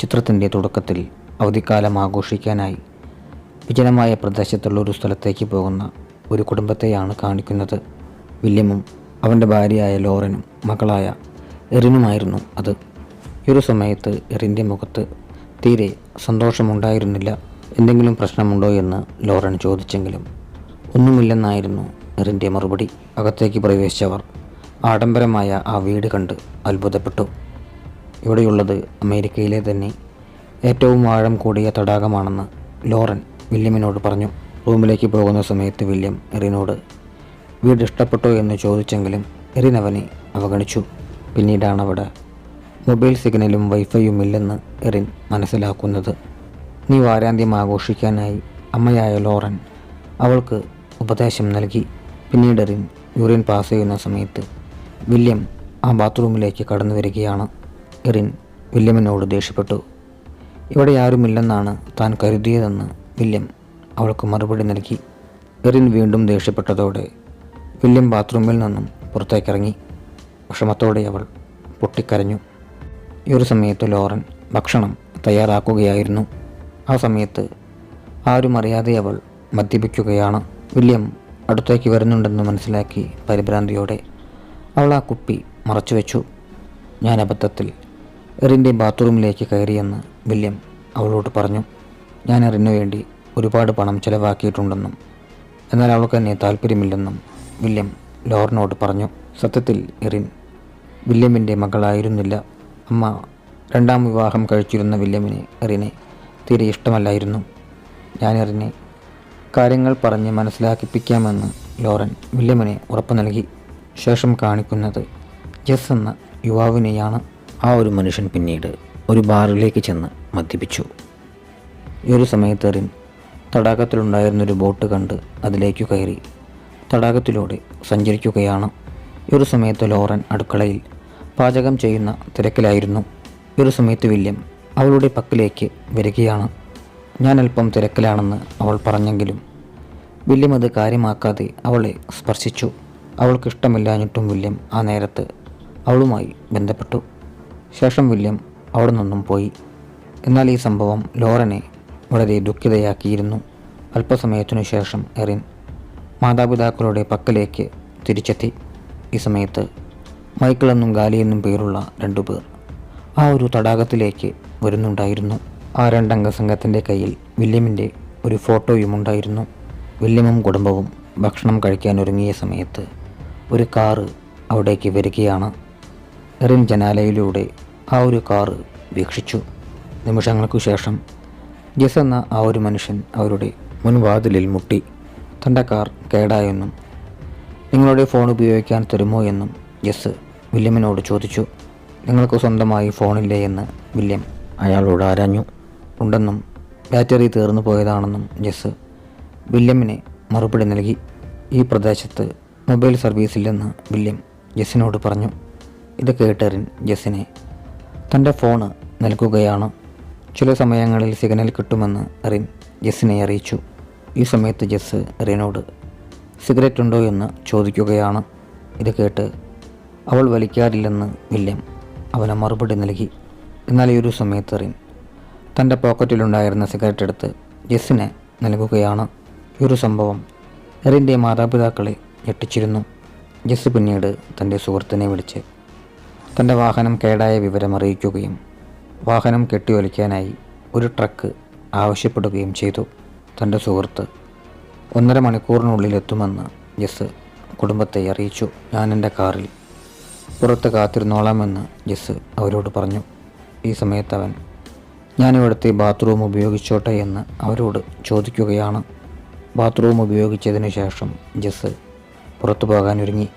ചിത്രത്തിന്റെ തുടക്കത്തിൽ അവധിക്കാലം ആഘോഷിക്കാനായി വിജനമായ പ്രദേശത്തുള്ള ഒരു സ്ഥലത്തേക്ക് പോകുന്ന ഒരു കുടുംബത്തെയാണ് കാണിക്കുന്നത്. വില്യമും അവന്റെ ഭാര്യയായ ലോറനും മകളായ എറിനുമായിരുന്നു അത്. ഈ ഒരു സമയത്ത് എറിന്റെ മുഖത്ത് തീരെ സന്തോഷമുണ്ടായിരുന്നില്ല. എന്തെങ്കിലും പ്രശ്നമുണ്ടോ എന്ന് ലോറൻ ചോദിച്ചെങ്കിലും ഒന്നുമില്ലെന്നായിരുന്നു എറിന്റെ മറുപടി. അകത്തേക്ക് പ്രവേശിച്ചവർ ആഡംബരമായ ആ വീട് കണ്ട് അത്ഭുതപ്പെട്ടു. ഇവിടെയുള്ളത് അമേരിക്കയിലെ തന്നെ ഏറ്റവും ആഴം കൂടിയ തടാകമാണെന്ന് ലോറൻ വില്യമിനോട് പറഞ്ഞു. റൂമിലേക്ക് പോകുന്ന സമയത്ത് വില്യം എറിനോട് വീട് ഇഷ്ടപ്പെട്ടോ എന്ന് ചോദിച്ചെങ്കിലും എറിൻ അവനെ അവഗണിച്ചു. പിന്നീടാണ് അവിടെ മൊബൈൽ സിഗ്നലും വൈഫൈയും ഇല്ലെന്ന് എറിൻ മനസ്സിലാക്കുന്നത്. നീ വാരാന്ത്യം ആഘോഷിക്കാനായി അമ്മയായ ലോറൻ അവൾക്ക് ഉപദേശം നൽകി. പിന്നീട് എറിൻ യൂറിൻ പാസ് ചെയ്യുന്ന സമയത്ത് വില്യം ആ ബാത്റൂമിലേക്ക് കടന്നു വരികയാണ് എറിൻ വില്യമിനോട് ദേഷ്യപ്പെട്ടു. ഇവിടെ ആരുമില്ലെന്നാണ് താൻ കരുതിയതെന്ന് വില്യം അവൾക്ക് മറുപടി നൽകി. എറിൻ വീണ്ടും ദേഷ്യപ്പെട്ടതോടെ വില്യം ബാത്റൂമിൽ നിന്നും പുറത്തേക്കിറങ്ങി. വിഷമത്തോടെ അവൾ പൊട്ടിക്കരഞ്ഞു. ഈ ഒരു സമയത്ത് ലോറൻ ഭക്ഷണം തയ്യാറാക്കുകയായിരുന്നു. ആ സമയത്ത് ആരും അറിയാതെ അവൾ മദ്യപിക്കുകയാണ്. വില്യം അടുത്തേക്ക് വരുന്നുണ്ടെന്ന് മനസ്സിലാക്കി പരിഭ്രാന്തിയോടെ അവൾ ആ കുപ്പി മറച്ചു വെച്ചു ഞാൻ അബദ്ധത്തിൽ എറിന്റെ ബാത്റൂമിലേക്ക് കയറിയെന്ന് വില്യം അവളോട് പറഞ്ഞു. ഞാൻ എറിനു വേണ്ടി ഒരുപാട് പണം ചെലവാക്കിയിട്ടുണ്ടെന്നും എന്നാൽ അവൾക്ക് എന്നെ താല്പര്യമില്ലെന്നും വില്യം ലോറിനോട് പറഞ്ഞു. സത്യത്തിൽ എറിൻ വില്യമിന്റെ മകളായിരുന്നില്ല. അമ്മ രണ്ടാം വിവാഹം കഴിച്ചിരുന്ന വില്യമിന് എറിനെ തീരെ ഇഷ്ടമല്ലായിരുന്നു. ഞാൻ എറിനെ കാര്യങ്ങൾ പറഞ്ഞ് മനസ്സിലാക്കിപ്പിക്കാമെന്ന് ലോറൻ വില്യമിനെ ഉറപ്പു നൽകി. ശേഷം കാണിക്കുന്നത് ജസ് എന്ന യുവാവിനെയാണ്. ആ ഒരു മനുഷ്യൻ പിന്നീട് ഒരു ബാറിലേക്ക് ചെന്ന് മദ്യപിച്ചു. ഈ ഒരു സമയത്ത് എറിൻ തടാകത്തിലുണ്ടായിരുന്നൊരു ബോട്ട് കണ്ട് അതിലേക്ക് കയറി തടാകത്തിലൂടെ സഞ്ചരിക്കുകയാണ്. ഈ ഒരു സമയത്ത് ലോറൻ അടുക്കളയിൽ പാചകം ചെയ്യുന്ന തിരക്കിലായിരുന്നു. ഈ ഒരു സമയത്ത് വില്യം അവളുടെ പക്കലേക്ക് വരികയാണ്. ഞാൻ അല്പം തിരക്കിലാണെന്ന് അവൾ പറഞ്ഞെങ്കിലും വില്യം അത് കാര്യമാക്കാതെ അവളെ സ്പർശിച്ചു. അവൾക്കിഷ്ടമില്ലാഞ്ഞിട്ടും വില്യം ആ നേരത്ത് അവളുമായി ബന്ധപ്പെട്ടു. ശേഷം വില്യം അവിടെ നിന്നും പോയി. എന്നാൽ ഈ സംഭവം ലോറനെ വളരെ ദുഃഖിതയാക്കിയിരുന്നു. അല്പസമയത്തിനു ശേഷം എറിൻ മാതാപിതാക്കളുടെ പക്കലേക്ക് തിരിച്ചെത്തി. ഈ സമയത്ത് മൈക്കിൾ എന്നും ഗാലി എന്നും പേരുള്ള രണ്ടുപേർ ആ ഒരു തടാകത്തിലേക്ക് വരുന്നുണ്ടായിരുന്നു. ആ രണ്ടംഗ സംഘത്തിന്റെ കയ്യിൽ വില്യമിന്റെ ഒരു ഫോട്ടോയും ഉണ്ടായിരുന്നു. വില്യമും കുടുംബവും ഭക്ഷണം കഴിക്കാൻ ഒരുങ്ങിയ സമയത്ത് ഒരു കാറ് അവിടേക്ക് വരികയാണ്. എറിൻ ജനാലയിലൂടെ ആ ഒരു കാറ് വീക്ഷിച്ചു. നിമിഷങ്ങൾക്കു ശേഷം ജസ് എന്ന ആ ഒരു മനുഷ്യൻ അവരുടെ മുൻവാതിലിൽ മുട്ടി. തന്റെ കാർ കേടായെന്നും നിങ്ങളുടെ ഫോൺ ഉപയോഗിക്കാൻ തരുമോ എന്നും ജസ് വില്യമിനോട് ചോദിച്ചു. നിങ്ങൾക്ക് സ്വന്തമായി ഫോണില്ലേ? എന്ന് വില്യം അയാളോട് ആരാഞ്ഞു. ഉണ്ടെന്നും ബാറ്ററി തീർന്നു പോയതാണെന്നും ജസ് വില്യമിനെ മറുപടി നൽകി. ഈ പ്രദേശത്ത് മൊബൈൽ സർവീസില്ലെന്ന് വില്യം ജസ്സിനോട് പറഞ്ഞു. ഇത് കേട്ടറിൻ ജസ്സിനെ തന്റെ ഫോണ് നൽകുകയാണ്. ചില സമയങ്ങളിൽ സിഗ്നൽ കിട്ടുമെന്ന് റിൻ ജെസ്സിനെ അറിയിച്ചു. ഈ സമയത്ത് ജസ് റിനോട് സിഗരറ്റ് ഉണ്ടോ എന്ന് ചോദിക്കുകയാണ്. ഇത് കേട്ട് അവൾ വലിക്കാറില്ലെന്ന് വില്യം അവന് മറുപടി നൽകി. എന്നാൽ ഈ ഒരു സമയത്ത് റിൻ തന്റെ പോക്കറ്റിലുണ്ടായിരുന്ന സിഗരറ്റ് എടുത്ത് ജെസ്സിനെ നൽകുകയാണ്. ഈ ഒരു സംഭവം എറിന്റെ മാതാപിതാക്കളെ ഞെട്ടിച്ചിരുന്നു. ജസ് പിന്നീട് തന്റെ സുഹൃത്തിനെ വിളിച്ച് തന്റെ വാഹനം കേടായ വിവരം അറിയിക്കുകയും വാഹനം കെട്ടിയൊലിക്കാനായി ഒരു ട്രക്ക് ആവശ്യപ്പെടുകയും ചെയ്തു. തന്റെ സുഹൃത്ത് ഒന്നര മണിക്കൂറിനുള്ളിൽ എത്തുമെന്ന് ജസ് കുടുംബത്തെ അറിയിച്ചു. ഞാൻ എന്റെ കാറിൽ പുറത്ത് കാത്തിരുന്നോളാമെന്ന് ജസ് അവരോട് പറഞ്ഞു. ഈ സമയത്ത് അവൻ ഞാൻ ഇവിടുത്തെ ബാത്റൂം ഉപയോഗിച്ചോട്ടെ എന്ന് അവരോട് ചോദിക്കുകയാണ്. ബാത്റൂം ഉപയോഗിച്ചതിന് ശേഷം ജസ് പുറത്തു പോകാനൊരുങ്ങി.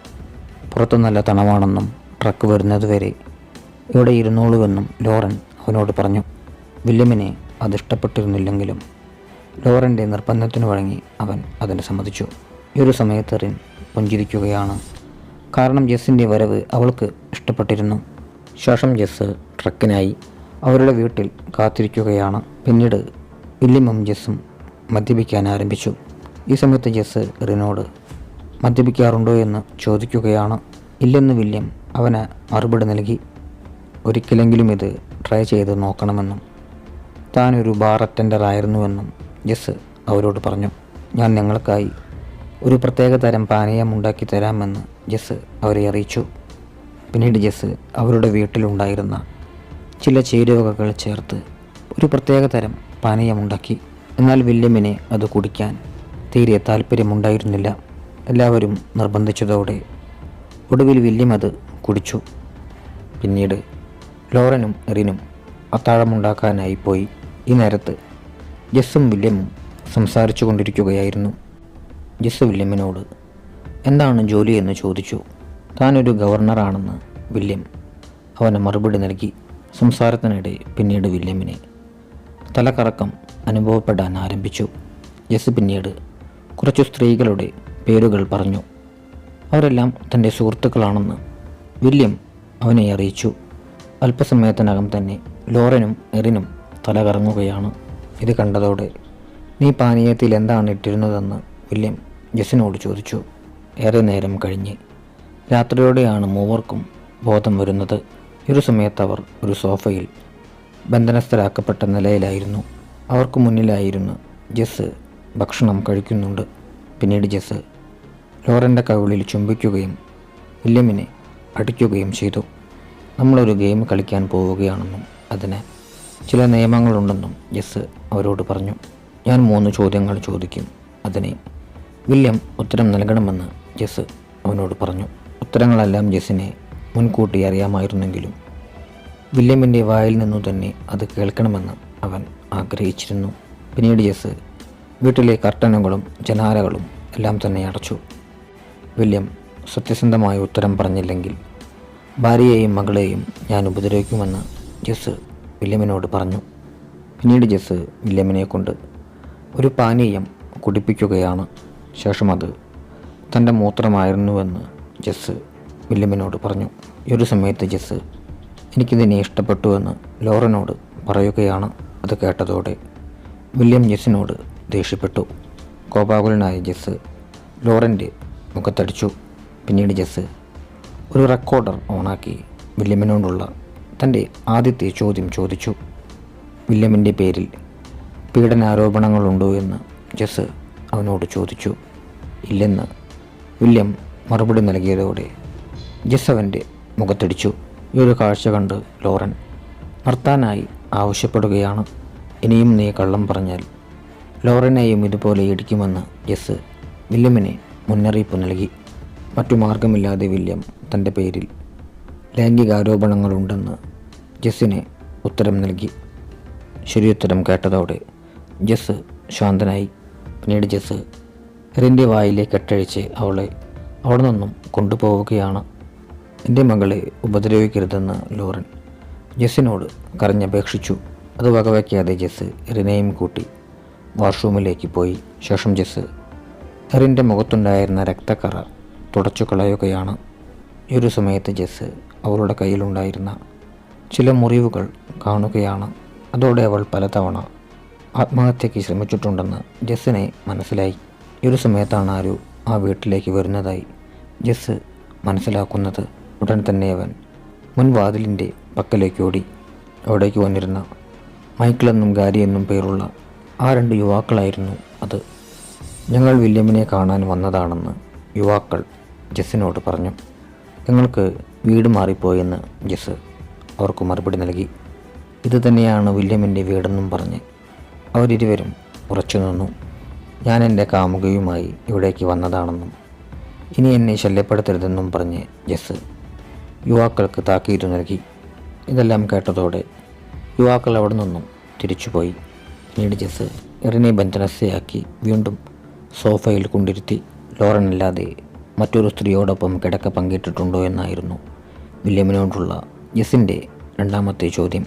പുറത്ത് നല്ല തണവാണെന്നും ട്രക്ക് വരുന്നതുവരെ ഇവിടെ ഇരുന്നോളൂവെന്നും ലോറൻ അവനോട് പറഞ്ഞു. വില്യമിനെ അതിഷ്ടപ്പെട്ടിരുന്നില്ലെങ്കിലും ലോറന്റെ നിർബന്ധത്തിന് വഴങ്ങി അവൻ അതിന് സമ്മതിച്ചു. ഈ ഒരു സമയത്ത് റിൻ പുഞ്ചിരിക്കുകയാണ്. കാരണം ജെസ്സിന്റെ വരവ് അവൾക്ക് ഇഷ്ടപ്പെട്ടിരുന്നു. ശേഷം ജെസ് ട്രക്കിനായി അവരുടെ വീട്ടിൽ കാത്തിരിക്കുകയാണ്. പിന്നീട് വില്യമും ജെസ്സും മദ്യപിക്കാൻ ആരംഭിച്ചു. ഈ സമയത്ത് ജെസ് റിനോട് മദ്യപിക്കാറുണ്ടോ? എന്ന് ചോദിക്കുകയാണ്. ഇല്ലെന്ന് വില്യം അവന് മറുപടി നൽകി ഒരിക്കലെങ്കിലും ഇത് ട്രൈ ചെയ്ത് നോക്കണമെന്നും താനൊരു ബാർ അറ്റൻഡർ ആയിരുന്നുവെന്നും ജസ് അവരോട് പറഞ്ഞു. ഞാൻ നിങ്ങൾക്കായി ഒരു പ്രത്യേക തരം പാനീയം ഉണ്ടാക്കി തരാമെന്ന് ജസ് അവരെ അറിയിച്ചു. പിന്നീട് ജസ് അവരുടെ വീട്ടിലുണ്ടായിരുന്ന ചില ചേരുവകകൾ ചേർത്ത് ഒരു പ്രത്യേക തരം പാനീയമുണ്ടാക്കി എന്നാൽ വില്യമിനെ അത് കുടിക്കാൻ തീരെ താല്പര്യമുണ്ടായിരുന്നില്ല എല്ലാവരും നിർബന്ധിച്ചതോടെ ഒടുവിൽ വില്യം അത് കുടിച്ചു. പിന്നീട് ലോറനും എറിനും അത്താഴമുണ്ടാക്കാനായി പോയി. ഈ നേരത്ത് ജസ്സും വില്യമും സംസാരിച്ചു കൊണ്ടിരിക്കുകയായിരുന്നു. ജസ് വില്യമിനോട് എന്താണ് ജോലി? എന്ന് ചോദിച്ചു. താനൊരു ഗവർണറാണെന്ന് വില്യം അവന് മറുപടി നൽകി. സംസാരത്തിനിടെ പിന്നീട് വില്യമിനെ തലകറക്കം അനുഭവപ്പെടാൻ ആരംഭിച്ചു. ജെസ് പിന്നീട് കുറച്ചു സ്ത്രീകളുടെ പേരുകൾ പറഞ്ഞു. അവരെല്ലാം തന്റെ സുഹൃത്തുക്കളാണെന്ന് വില്യം അവനെ അറിയിച്ചു. അല്പസമയത്തിനകം തന്നെ ലോറനും എറിനും തലകറങ്ങുകയാണ് ഇത് കണ്ടതോടെ നീ പാനീയത്തിൽ എന്താണ് ഇട്ടിരുന്നതെന്ന് വില്യം ജസിനോട് ചോദിച്ചു. ഏറെ നേരം കഴിഞ്ഞ്. രാത്രിയോടെയാണ് മൂവർക്കും ബോധം വരുന്നത്. ഒരു സമയത്ത് അവർ ഒരു സോഫയിൽ ബന്ധനസ്ഥരാക്കപ്പെട്ട നിലയിലായിരുന്നു. അവർക്ക് മുന്നിലായിരുന്നു ജസ് ഭക്ഷണം കഴിക്കുന്നുണ്ട്. പിന്നീട് ജസ് ലോറന്റെ കവിളിൽ ചുംബിക്കുകയും വില്യമിനെ അടിക്കുകയും ചെയ്തു. നമ്മളൊരു ഗെയിം കളിക്കാൻ പോവുകയാണെന്നും അതിന് ചില നിയമങ്ങളുണ്ടെന്നും ജെസ് അവരോട് പറഞ്ഞു. ഞാൻ മൂന്ന് ചോദ്യങ്ങൾ ചോദിക്കും. അതിന് വില്യം ഉത്തരം നൽകണമെന്ന് ജെസ് അവനോട് പറഞ്ഞു. ഉത്തരങ്ങളെല്ലാം ജസ്സിനെ മുൻകൂട്ടി അറിയാമായിരുന്നെങ്കിലും വില്യമിന്റെ വായിൽ നിന്നു തന്നെ അത് കേൾക്കണമെന്ന് അവൻ ആഗ്രഹിച്ചിരുന്നു. പിന്നീട് ജെസ് വീട്ടിലെ കർട്ടനുകളും ജനാലകളും എല്ലാം തന്നെ അടച്ചു. വില്യം സത്യസന്ധമായ ഉത്തരം പറഞ്ഞില്ലെങ്കിൽ ഭാര്യയെയും മകളെയും ഞാൻ ഉപദ്രവിക്കുമെന്ന് ജെസ് വില്യമിനോട് പറഞ്ഞു. പിന്നീട് ജെസ് വില്യമിനെ കൊണ്ട് ഒരു പാനീയം കുടിപ്പിക്കുകയാണ്. ശേഷം അത് തന്റെ മൂത്രമായിരുന്നുവെന്ന് ജെസ് വില്യമിനോട് പറഞ്ഞു. ഈ ഒരു സമയത്ത് ജെസ് എനിക്കിതിനെ ഇഷ്ടപ്പെട്ടുവെന്ന് ലോറനോട് പറയുകയാണ് അത് കേട്ടതോടെ വില്യം ജെസ്സിനോട് ദേഷ്യപ്പെട്ടു. കോപാകുലനായ ജെസ് ലോറന്റെ മുഖത്തടിച്ചു. പിന്നീട് ജസ് ഒരു റെക്കോർഡർ ഓണാക്കി വില്യമിനോടുള്ള തന്റെ ആദ്യത്തെ ചോദ്യം ചോദിച്ചു. വില്യമിന്റെ പേരിൽ പീഡനാരോപണങ്ങളുണ്ടോ എന്ന് ജസ് അവനോട് ചോദിച്ചു. ഇല്ലെന്ന് വില്യം മറുപടി നൽകിയതോടെ ജസ് അവന്റെ മുഖത്തടിച്ചു. ഈ ഒരു കാഴ്ച കണ്ട് ലോറൻ നിർത്താനായി ആവശ്യപ്പെടുകയാണ്. ഇനിയും നീ കള്ളം പറഞ്ഞാൽ ലോറനെയും ഇതുപോലെ ഇടിക്കുമെന്ന് ജസ് വില്യമിനെ മുന്നറിയിപ്പ് നൽകി. മറ്റു മാർഗമില്ലാതെ വില്യം തന്റെ പേരിൽ ലൈംഗികാരോപണങ്ങളുണ്ടെന്ന് ജസ്സിന് ഉത്തരം നൽകി. ശരിയുത്തരം കേട്ടതോടെ ജെസ് ശാന്തനായി. പിന്നീട് ജെസ് എറിന്റെ വായിലെ കെട്ടഴിച്ച് അവളെ അവിടെ നിന്നും കൊണ്ടുപോവുകയാണ്. എന്റെ മകളെ ഉപദ്രവിക്കരുതെന്ന് ലോറൻ ജെസ്സിനോട് കരഞ്ഞപേക്ഷിച്ചു അത് വകവയ്ക്കാതെ ജസ് എറിനെയും കൂട്ടി വാഷ്റൂമിലേക്ക് പോയി. ശേഷം ജെസ് എറിന്റെ മുഖത്തുണ്ടായിരുന്ന രക്തക്കറ തുടച്ചു കളയുകയാണ് ഒരു സമയത്ത് ജെസ് അവളുടെ കയ്യിലുണ്ടായിരുന്ന ചില മുറിവുകൾ കാണുകയാണ്. അതോടെ അവൾ പലതവണ ആത്മഹത്യയ്ക്ക് ശ്രമിച്ചിട്ടുണ്ടെന്ന് ജസ്സിനെ മനസ്സിലായി. ഒരു സമയത്താണ് ആരു ആ വീട്ടിലേക്ക് വരുന്നതായി ജെസ് മനസ്സിലാക്കുന്നത്. ഉടൻ തന്നെ അവൻ മുൻവാതിലിന്റെ പക്കലേക്ക് ഓടി അവിടേക്ക് വന്നിരുന്ന മൈക്കിളെന്നും ഗാരി എന്നും പേരുള്ള ആ രണ്ട് യുവാക്കളായിരുന്നു അത്. ഞങ്ങൾ വില്യമിനെ കാണാൻ വന്നതാണെന്ന് യുവാക്കൾ ജസ്സിനോട് പറഞ്ഞു ഞങ്ങൾക്ക് വീട് മാറിപ്പോയെന്ന് ജെസ് അവർക്ക് മറുപടി നൽകി. ഇത് തന്നെയാണ് വില്യമിന്റെ വീടെന്നും പറഞ്ഞ് അവരിരുവരും ഉറച്ചു നിന്നു. ഞാൻ എന്റെ കാമുകയുമായി ഇവിടേക്ക് വന്നതാണെന്നും ഇനി എന്നെ ശല്യപ്പെടുത്തരുതെന്നും പറഞ്ഞ് ജസ് യുവാക്കൾക്ക് താക്കീത് നൽകി. ഇതെല്ലാം കേട്ടതോടെ യുവാക്കൾ അവിടെ നിന്നും തിരിച്ചുപോയി. പിന്നീട് ജസ് എറിനെ ബന്ധനസ്ഥയാക്കി വീണ്ടും സോഫയിൽ കൊണ്ടിരുത്തി ലോറനല്ലാതെ മറ്റൊരു സ്ത്രീയോടൊപ്പം കിടക്ക പങ്കിട്ടിട്ടുണ്ടോ എന്നായിരുന്നു വില്യമിനോടുള്ള ജസിന്റെ രണ്ടാമത്തെ ചോദ്യം.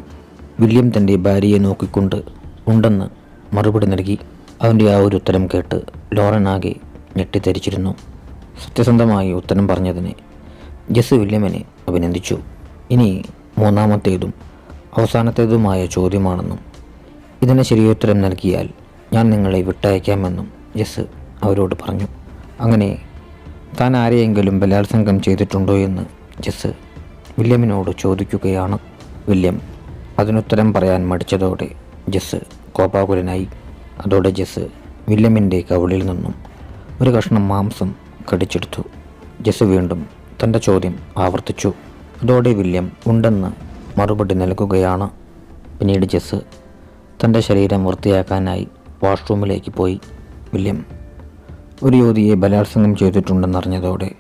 വില്യം തന്റെ ഭാര്യയെ നോക്കിക്കൊണ്ട് ഉണ്ടെന്ന് മറുപടി നൽകി. അവന്റെ ആ ഒരു ഉത്തരം കേട്ട് ലോറൻ ആകെ ഞെട്ടിത്തരിച്ചിരുന്നു. സത്യസന്ധമായി ഉത്തരം പറഞ്ഞതിന് ജെസ് വില്യമിനെ അഭിനന്ദിച്ചു. ഇനി മൂന്നാമത്തേതും അവസാനത്തേതുമായ ചോദ്യമാണെന്നും ഇതിന് ശരിയുത്തരം നൽകിയാൽ ഞാൻ നിങ്ങളെ വിട്ടയക്കാമെന്നും ജെസ് അവരോട് പറഞ്ഞു. അങ്ങനെ താൻ ആരെയെങ്കിലും ബലാത്സംഗം ചെയ്തിട്ടുണ്ടോ എന്ന് ജസ് വില്യമിനോട് ചോദിക്കുകയാണ് വില്യം. അതിനുത്തരം പറയാൻ മടിച്ചതോടെ ജസ് കോപാകുലനായി. അതോടെ ജസ് വില്യമിന്റെ കവിളിൽ നിന്നും ഒരു കഷ്ണം മാംസം കടിച്ചെടുത്തു. ജസ് വീണ്ടും തന്റെ ചോദ്യം ആവർത്തിച്ചു. അതോടെ വില്യം ഉണ്ടെന്ന് മറുപടി നൽകുകയാണ്. പിന്നീട് ജസ് തന്റെ ശരീരം വൃത്തിയാക്കാനായി വാഷ്റൂമിലേക്ക് പോയി. വില്യം ഒരു യുവതിയെ ബലാത്സംഗം ചെയ്തിട്ടുണ്ടെന്നറിഞ്ഞതോടെ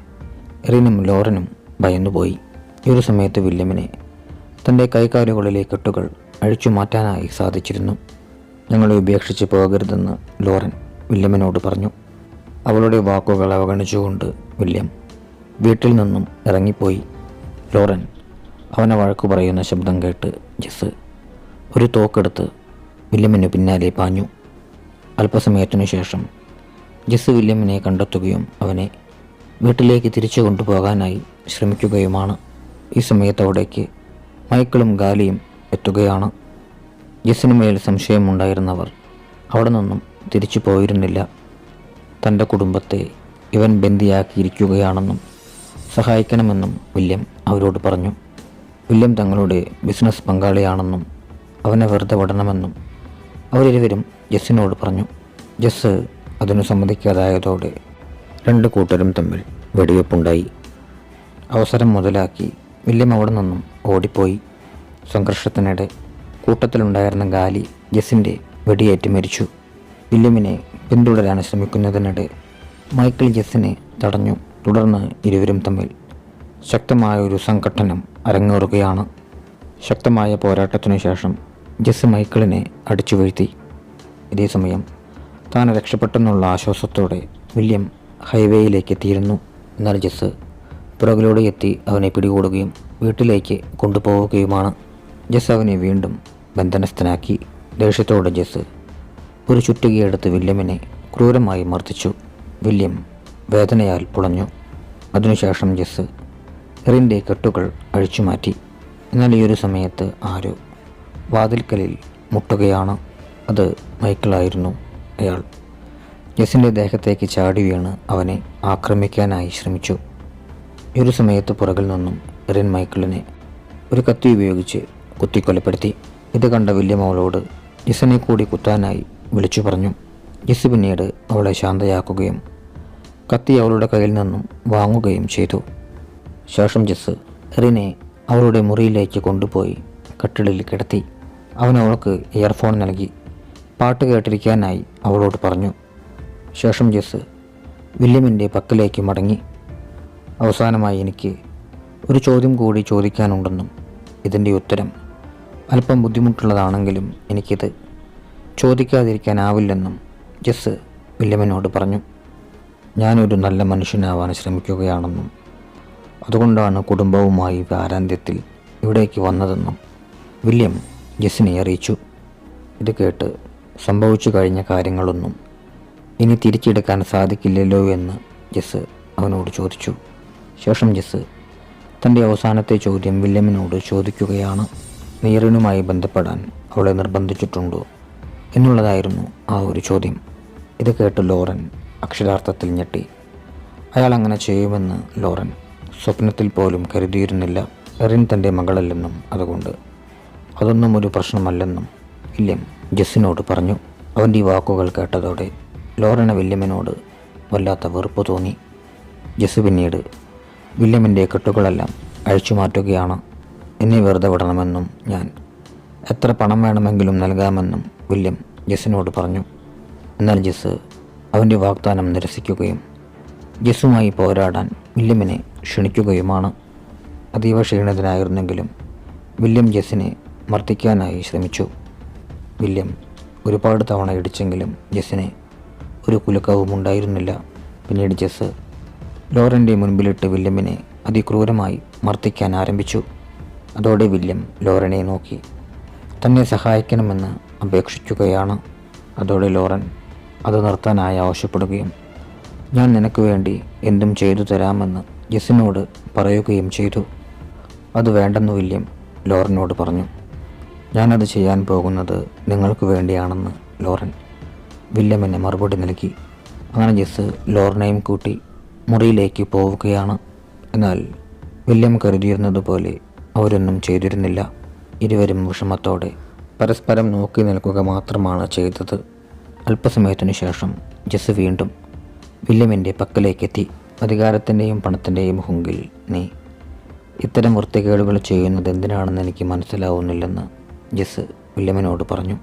എറിനും ലോറനും ഭയന്നുപോയി. ഈ ഒരു സമയത്ത് വില്യമിനെ തന്റെ കൈകാലുകളിലെ കെട്ടുകൾ അഴിച്ചു മാറ്റാനായി സാധിച്ചിരുന്നു. ഞങ്ങളെ ഉപേക്ഷിച്ച് പോകരുതെന്ന് ലോറൻ വില്യമിനോട് പറഞ്ഞു. അവളുടെ വാക്കുകൾ അവഗണിച്ചുകൊണ്ട് വില്യം വീട്ടിൽ നിന്നും ഇറങ്ങിപ്പോയി. ലോറൻ അവനെ വഴക്കു പറയുന്ന ശബ്ദം കേട്ട് ജെസ് ഒരു തോക്കെടുത്ത് വില്യമിന് പിന്നാലെ പാഞ്ഞു. അല്പസമയത്തിനു ശേഷം ജസ് വില്യമിനെ കണ്ടെത്തുകയും അവനെ വീട്ടിലേക്ക് തിരിച്ചു കൊണ്ടുപോകാനായി ശ്രമിക്കുകയുമാണ്. ഈ സമയത്തവിടേക്ക് മൈക്കിളും ഗാലിയും എത്തുകയാണ്. ജസ്സിനു മേൽ സംശയമുണ്ടായിരുന്നവർ അവിടെ നിന്നും തിരിച്ചു പോയിരുന്നില്ല. തന്റെ കുടുംബത്തെ ഇവൻ ബന്ദിയാക്കിയിരിക്കുകയാണെന്നും സഹായിക്കണമെന്നും വില്യം അവരോട് പറഞ്ഞു. വില്യം തങ്ങളുടെ ബിസിനസ് പങ്കാളിയാണെന്നും അവനെ വെറുതെ വിടണമെന്നും അവരിരുവരും ജസ്സിനോട് പറഞ്ഞു. ജസ് അതിനു സമ്മതിക്കാതായതോടെ രണ്ട് കൂട്ടരും തമ്മിൽ വെടിവെപ്പുണ്ടായി. അവസരം മുതലാക്കി വില്യം അവിടെ നിന്നും ഓടിപ്പോയി. സംഘർഷത്തിനിടെ കൂട്ടത്തിലുണ്ടായിരുന്ന ഗാലി ജസിന്റെ വെടിയേറ്റ് മരിച്ചു. വില്യമിനെ പിന്തുടരാൻ ശ്രമിക്കുന്നതിനിടെ മൈക്കിൾ ജെസ്സിനെ തടഞ്ഞു. തുടർന്ന് ഇരുവരും തമ്മിൽ ശക്തമായ ഒരു സംഘട്ടനം അരങ്ങേറുകയാണ്. ശക്തമായ പോരാട്ടത്തിനു ശേഷം ജസ് മൈക്കിളിനെ അടിച്ചു വീഴ്ത്തി ഇതേസമയം താൻ രക്ഷപ്പെട്ടെന്നുള്ള ആശ്വാസത്തോടെ വില്യം ഹൈവേയിലേക്ക് എത്തിയിരുന്നു എന്നാൽ ജസ് പുറകിലൂടെ എത്തി അവനെ പിടികൂടുകയും വീട്ടിലേക്ക് കൊണ്ടുപോവുകയുമാണ്. ജസ് അവനെ വീണ്ടും ബന്ധനസ്ഥനാക്കി. ദേഷ്യത്തോടെ ജസ് ഒരു ചുറ്റികയെടുത്ത് വില്യമിനെ ക്രൂരമായി മർദ്ദിച്ചു. വില്യം വേദനയാൽ പുളഞ്ഞു. അതിനുശേഷം ജസ് എറിന്റെ കെട്ടുകൾ അഴിച്ചുമാറ്റി. എന്നാൽ ഈ ഒരു സമയത്ത് ആരോ വാതിൽക്കലിൽ മുട്ടുകയാണ്. അത് മൈക്കിളായിരുന്നു. അയാൾ ജസിന്റെ ദേഹത്തേക്ക് ചാടി വീണ് അവനെ ആക്രമിക്കാനായി ശ്രമിച്ചു. ഒരു സമയത്ത് പുറകിൽ നിന്നും എറിൻ മൈക്കിളിനെ ഒരു കത്തി ഉപയോഗിച്ച് കുത്തിക്കൊലപ്പെടുത്തി. ഇത് കണ്ട വില്യം അവളോട് ജിസനെ കൂടി കുത്താനായി വിളിച്ചു പറഞ്ഞു. ജിസ് പിന്നീട് അവളെ ശാന്തയാക്കുകയും കത്തി അവളുടെ കയ്യിൽ നിന്നും വാങ്ങുകയും ചെയ്തു. ശേഷം ജിസ് എറിനെ അവളുടെ മുറിയിലേക്ക് കൊണ്ടുപോയി കട്ടിലിൽ കിടത്തി. അവനവൾക്ക് ഇയർഫോൺ നൽകി. പാട്ട് കേട്ടിരിക്കാനായി അവളോട് പറഞ്ഞു. ശേഷം ജെസ് വില്യമിന്റെ പക്കലേക്ക് മടങ്ങി. അവസാനമായി എനിക്ക് ഒരു ചോദ്യം കൂടി ചോദിക്കാനുണ്ടെന്നും ഇതിന്റെ ഉത്തരം അല്പം ബുദ്ധിമുട്ടുള്ളതാണെങ്കിലും എനിക്കിത് ചോദിക്കാതിരിക്കാനാവില്ലെന്നും ജെസ് വില്യമിനോട് പറഞ്ഞു. ഞാനൊരു നല്ല മനുഷ്യനാവാൻ ശ്രമിക്കുകയാണെന്നും അതുകൊണ്ടാണ് കുടുംബവുമായി വാരാന്ത്യത്തിൽ ഇവിടേക്ക് വന്നതെന്നും വില്യം ജസ്സിനെ അറിയിച്ചു. ഇത് കേട്ട് സംഭവിച്ചു കഴിഞ്ഞ കാര്യങ്ങളൊന്നും ഇനി തിരിച്ചെടുക്കാൻ സാധിക്കില്ലല്ലോ എന്ന് ജസ് അവനോട് ചോദിച്ചു. ശേഷം ജസ് തന്റെ അവസാനത്തെ ചോദ്യം വില്യമിനോട് ചോദിക്കുകയാണ് നീറിനുമായി ബന്ധപ്പെടാൻ അവളെ നിർബന്ധിച്ചിട്ടുണ്ടോ? എന്നുള്ളതായിരുന്നു ആ ഒരു ചോദ്യം. ഇത് കേട്ട് ലോറൻ അക്ഷരാർത്ഥത്തിൽ ഞെട്ടി. അയാൾ അങ്ങനെ ചെയ്യുമെന്ന് ലോറൻ സ്വപ്നത്തിൽ പോലും കരുതിയിരുന്നില്ല. എറിൻ തന്റെ മകളല്ലെന്നും അതുകൊണ്ട്. അതൊന്നും ഒരു പ്രശ്നമല്ലെന്നും വില്യം ജസ്സിനോട് പറഞ്ഞു. അവന്റെ ഈ വാക്കുകൾ കേട്ടതോടെ ലോറന വില്യമിനോട് വല്ലാത്ത വെറുപ്പ് തോന്നി. ജസ് പിന്നീട് വില്യമിന്റെ കെട്ടുകളെല്ലാം അഴിച്ചു മാറ്റുകയാണ്. എന്നെ വെറുതെ വിടണമെന്നും ഞാൻ. എത്ര പണം വേണമെങ്കിലും നൽകാമെന്നും വില്യം ജസ്സിനോട് പറഞ്ഞു. എന്നാൽ ജസ് അവന്റെ വാഗ്ദാനം നിരസിക്കുകയും ജെസ്സുമായി പോരാടാൻ വില്യമിനെ ക്ഷണിക്കുകയുമാണ്. അതീവ ക്ഷീണിതനായിരുന്നെങ്കിലും വില്യം ജസ്സിനെ മർദ്ദിക്കാനായി ശ്രമിച്ചു. വില്യം ഒരുപാട് തവണ ഇടിച്ചെങ്കിലും ജെസ്സിന് ഒരു കുലുക്കവും ഉണ്ടായിരുന്നില്ല. പിന്നീട് ജെസ് ലോറന്റെ മുൻപിലിട്ട് വില്യമിനെ അതിക്രൂരമായി മർദ്ദിക്കാൻ ആരംഭിച്ചു. അതോടെ വില്യം ലോറനെ നോക്കി തന്നെ സഹായിക്കണമെന്ന് അപേക്ഷിക്കുകയാണ് അതോടെ ലോറൻ അത് നിർത്താനായി ആവശ്യപ്പെടുകയും ഞാൻ നിനക്ക് വേണ്ടി എന്തും ചെയ്തു തരാമെന്ന് ജെസ്സിനോട് പറയുകയും ചെയ്തു. അത് വേണ്ടെന്ന് വില്യം ലോറനോട് പറഞ്ഞു. ഞാനത് ചെയ്യാൻ പോകുന്നത് നിങ്ങൾക്ക് വേണ്ടിയാണെന്ന് ലോറൻ വില്യമിന് മറുപടി നൽകി. അങ്ങനെ ജെസ് ലോറിനെയും കൂട്ടി മുറിയിലേക്ക് പോവുകയാണ്. എന്നാൽ വില്യം കരുതിയിരുന്നതുപോലെ അവരൊന്നും ചെയ്തിരുന്നില്ല. ഇരുവരും വിഷമത്തോടെ പരസ്പരം നോക്കി നിൽക്കുക മാത്രമാണ് ചെയ്തത്. അല്പസമയത്തിനു ശേഷം ജെസ് വീണ്ടും വില്യമിന്റെ പക്കലേക്കെത്തി. അധികാരത്തിന്റെയും പണത്തിന്റെയും ഹുങ്കിൽ നീ. ഇത്തരം വൃത്തികേടുകൾ ചെയ്യുന്നത് എന്തിനാണെന്ന് എനിക്ക് മനസ്സിലാവുന്നില്ലെന്ന് ജസ് വില്യമിനോട് പറഞ്ഞു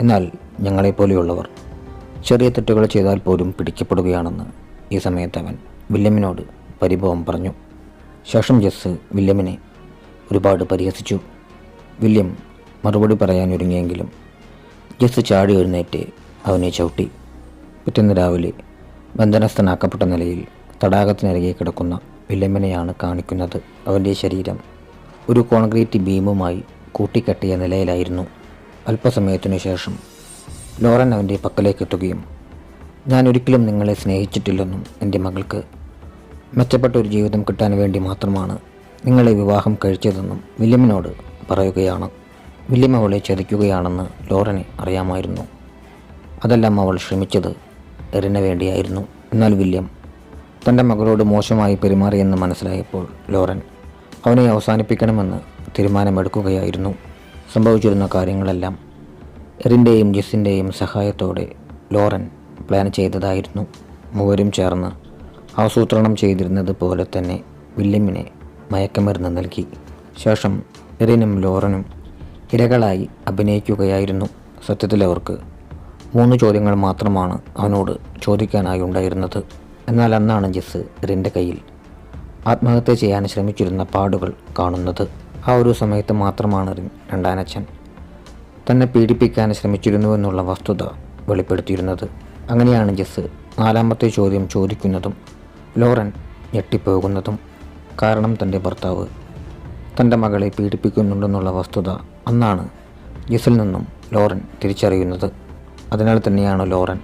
എന്നാൽ ഞങ്ങളെപ്പോലെയുള്ളവർ ചെറിയ തെറ്റുകൾ ചെയ്താൽ പോലും പിടിക്കപ്പെടുകയാണെന്ന്. ഈ സമയത്ത് അവൻ വില്യമിനോട് പരിഭവം പറഞ്ഞു. ശേഷം ജെസ് വില്യമിനെ ഒരുപാട് പരിഹസിച്ചു. വില്യം മറുപടി പറയാൻ ഒരുങ്ങിയെങ്കിലും ജസ് ചാടി എഴുന്നേറ്റ് അവനെ ചവിട്ടി. പിറ്റേന്ന് രാവിലെ ബന്ധനസ്ഥനാക്കപ്പെട്ട നിലയിൽ തടാകത്തിനരികെ കിടക്കുന്ന വില്യമിനെയാണ് കാണിക്കുന്നത്. അവന്റെ ശരീരം ഒരു കോൺക്രീറ്റ് ബീമുമായി കൂട്ടിക്കെട്ടിയ നിലയിലായിരുന്നു. അല്പസമയത്തിനു ശേഷം ലോറൻ അവന്റെ പക്കലേക്കെത്തുകയും ഞാൻ ഒരിക്കലും നിങ്ങളെ സ്നേഹിച്ചിട്ടില്ലെന്നും എന്റെ മകൾക്ക് മെച്ചപ്പെട്ട ഒരു ജീവിതം കിട്ടാൻ വേണ്ടി മാത്രമാണ് നിങ്ങളെ വിവാഹം കഴിച്ചതെന്നും വില്യമിനോട് പറയുകയാണ്. വില്യം അവളെ ചതിക്കുകയാണെന്ന് ലോറനെ അറിയാമായിരുന്നു. അതെല്ലാം അവൾ ശ്രമിച്ചത് എറിന് വേണ്ടിയായിരുന്നു. എന്നാൽ വില്യം തന്റെ മകളോട് മോശമായി പെരുമാറിയെന്ന് മനസ്സിലായപ്പോൾ ലോറൻ അവനെ അവസാനിപ്പിക്കണമെന്ന് തീരുമാനമെടുക്കുകയായിരുന്നു. സംഭവിച്ചിരുന്ന കാര്യങ്ങളെല്ലാം എറിന്റെയും ജിസിന്റെയും സഹായത്തോടെ ലോറൻ പ്ലാൻ ചെയ്തതായിരുന്നു. മൂവരും ചേർന്ന് ആസൂത്രണം ചെയ്തിരുന്നത് പോലെ തന്നെ വില്യമിനെ മയക്കമരുന്ന് നൽകി. ശേഷം എറിനും ലോറനും ഇരകളായി അഭിനയിക്കുകയായിരുന്നു. സത്യത്തിൽ അവർക്ക് മൂന്ന് ചോദ്യങ്ങൾ മാത്രമാണ് അവനോട് ചോദിക്കാനായി ഉണ്ടായിരുന്നത്. എന്നാൽ അന്നാണ് ജെസ് എറിന്റെ കയ്യിൽ ആത്മഹത്യ ചെയ്യാൻ ശ്രമിച്ചിരുന്ന പാടുകൾ കാണുന്നത്. ആ ഒരു സമയത്ത് മാത്രമാണ് രണ്ടാനച്ഛൻ തന്നെ പീഡിപ്പിക്കാൻ ശ്രമിച്ചിരുന്നുവെന്നുള്ള വസ്തുത വെളിപ്പെടുത്തിയിരുന്നത്. അങ്ങനെയാണ് ജസ് നാലാമത്തെ ചോദ്യം ചോദിക്കുന്നതും ലോറൻ ഞെട്ടിപ്പോകുന്നതും കാരണം തന്റെ ഭർത്താവ് തന്റെ മകളെ പീഡിപ്പിക്കുന്നുണ്ടെന്നുള്ള വസ്തുത അന്നാണ് ജസിൽ നിന്നും ലോറൻ തിരിച്ചറിയുന്നത്. അതിനാൽ തന്നെയാണ് ലോറൻ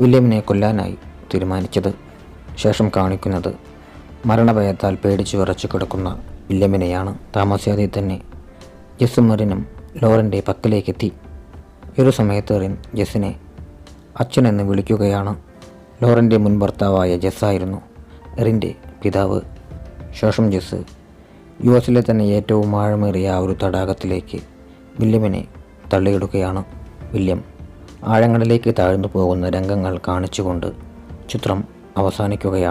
വില്യമിനെ കൊല്ലാനായി തീരുമാനിച്ചത്. ശേഷം കാണിക്കുന്നത് മരണഭയത്താൽ പേടിച്ചു വിറച്ചു കിടക്കുന്ന വില്യമിനെയാണ് താമസിയാതെ തന്നെ ജെസ്സും മെറിനും ലോറന്റെ പക്കലേക്കെത്തി. ഒരു സമയത്ത് റിൻ ജെസ്സിനെ അച്ഛനെന്ന് വിളിക്കുകയാണ്. ലോറന്റെ മുൻ ഭർത്താവായ ജെസ്സായിരുന്നു എറിന്റെ പിതാവ്. ശേഷം ജെസ് യു എസിലെ തന്നെ ഏറ്റവും ആഴമേറിയ ഒരു തടാകത്തിലേക്ക് വില്യമിനെ തള്ളിയിടുകയാണ്. വില്യം ആഴങ്ങളിലേക്ക് താഴ്ന്നു പോകുന്ന രംഗങ്ങൾ കാണിച്ചുകൊണ്ട് ചിത്രം അവസാനിക്കുകയാണ്.